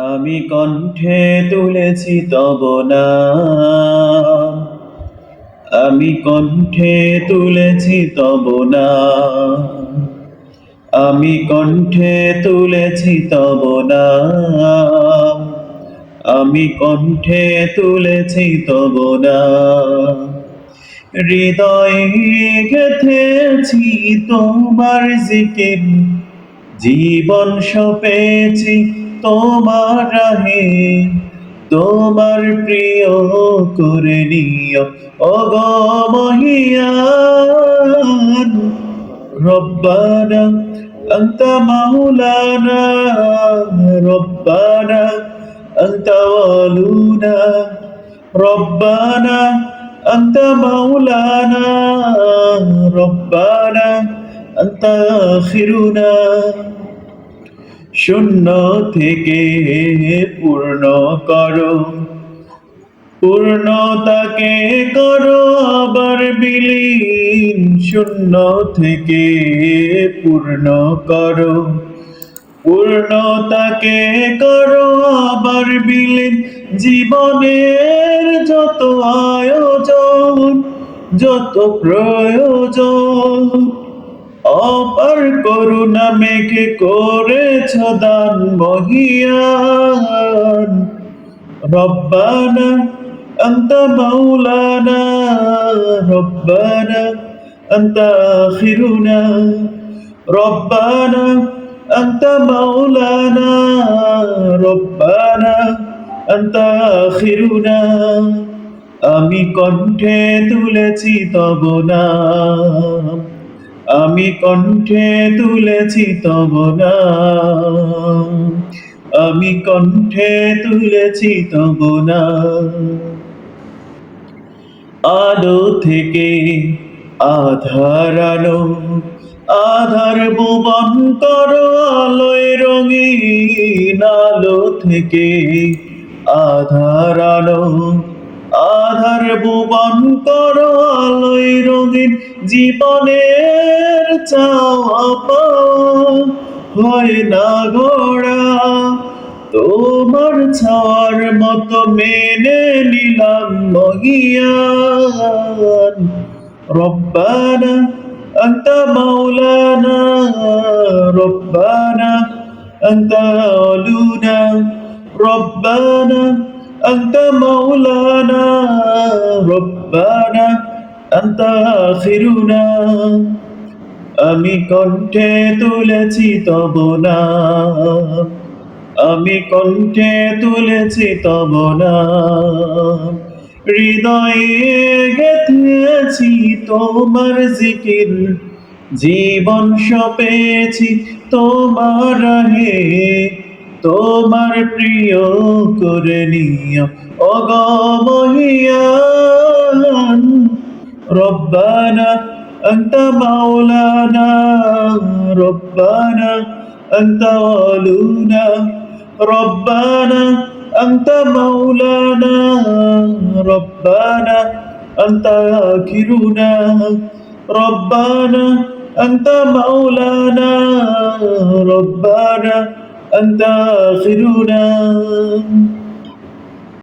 আমি কণ্ঠে তুলেছি তব নাম। আমি কণ্ঠে তুলেছি তব নাম। আমি কণ্ঠে তুলেছি তব নাম। আমি কণ্ঠে তুলেছি তব নাম। হৃদয়ে গেথেছি তোমার জিকির। জীবন সপেছি তোমার রাহে তোমার প্রিয় করে নিও অগমহিয়ান রব্বানা أنت مولانا ربنا أنت والونا ربنا أنت مولانا ربنا أنت آخرنا শূন্য থেকে পূর্ণ করো। পূর্ণতাকে করো আবার বিলীন। শূন্য থেকে পূর্ণ করো। পূর্ণতাকে করো আবার বিলীন। জীবনের যত আয়োজন, যত প্রয়োজন অপার করুণা মেঘে করেছ দান মহিয়ান রব্বানা أنت مولانا ربنا أنت آخرنا ربنا أنت مولانا ربنا أنت آخرنا আমি কণ্ঠে তুলেছি তব নাম আমি কণ্ঠে তুলেছি তব আমি কণ্ঠে তুলেছি তব আলো থেকে আধার আলো, আধার ভুবন করো আলোয় রঙিন আলো থেকে আধার আলো, আধার ভুবন করো আলোয় রঙিন জীবনের চাওয়া পাওয়া হয় না গোড়া তোমার ছাওয়ার মতো মেনে নিলাম মহিয়ান রব্বানা أنت مولانا ربنا أنت ولونا ربنا أنت مولانا ربنا أنت آخرنا আমি কণ্ঠে তুলেছি তব নাম আমি কণ্ঠে তুলেছি তব নাম হৃদয়ে গেথেছি তোমার জিকির, জীবন সপেছি তোমার হে তোমার প্রিয় করে নিও অগমহিয়ান রব্বানা أنت مولانا ربنا أنت والونا ربنا أنت مولانا ربنا أنت آخرنا ربنا أنت مولانا ربنا أنت آخرنا.